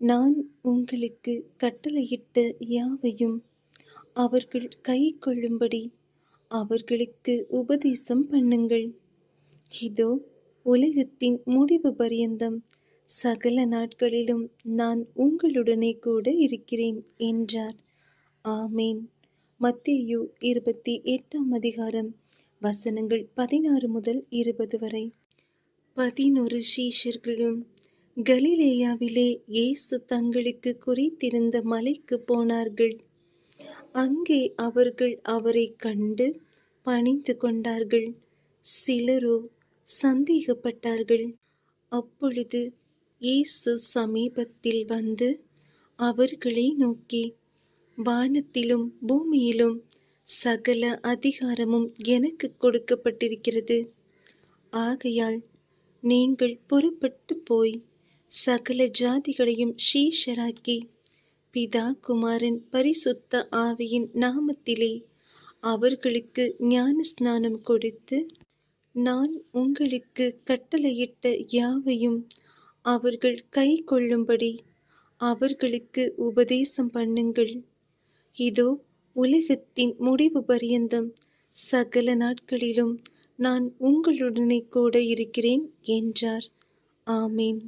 நான் உங்களுக்கு கட்டளையிட்ட யாவையும் அவர்கள் கைக்கொள்ளும்படி அவர்களுக்கு உபதேசம் பண்ணுங்கள். இதோ உலகத்தின் முடிவு பரியந்தம். சகல நாட்களிலும் நான் உங்களுடனே கூட இருக்கிறேன் என்றார். ஆமேன். மத்தியு இருபத்தி எட்டாம் அதிகாரம் வசனங்கள் பதினாறு முதல் இருபது வரை. பதினொரு சீஷர்களும் கலிலேயாவிலே இயேசு தங்களுக்கு குறித்திருந்த மலைக்கு போனார்கள். அங்கே அவர்கள் அவரை கண்டு பணிந்து கொண்டார்கள். சிலரோ சந்தேகப்பட்டார்கள். அப்பொழுது இயேசு சமீபத்தில் வந்து அவர்களை நோக்கி வானத்திலும் பூமியிலும் சகல அதிகாரமும் எனக்கு கொடுக்கப்பட்டிருக்கிறது. ஆகையால் நீங்கள் புறப்பட்டு போய் சகல ஜாதிகளையும் ஷீஷராக்கி பிதா குமாரன் பரிசுத்த ஆவியின் நாமத்திலே அவர்களுக்கு ஞான ஸ்நானம் கொடுத்து நான் உங்களுக்கு கட்டளையிட்ட யாவையும் அவர்கள் கை கொள்ளும்படி அவர்களுக்கு உபதேசம் பண்ணுங்கள். இதோ உலகத்தின் முடிவு பரியந்தம். சகல நாட்களிலும் நான் உங்களுடனே கூட இருக்கிறேன் என்றார். ஆமேன்.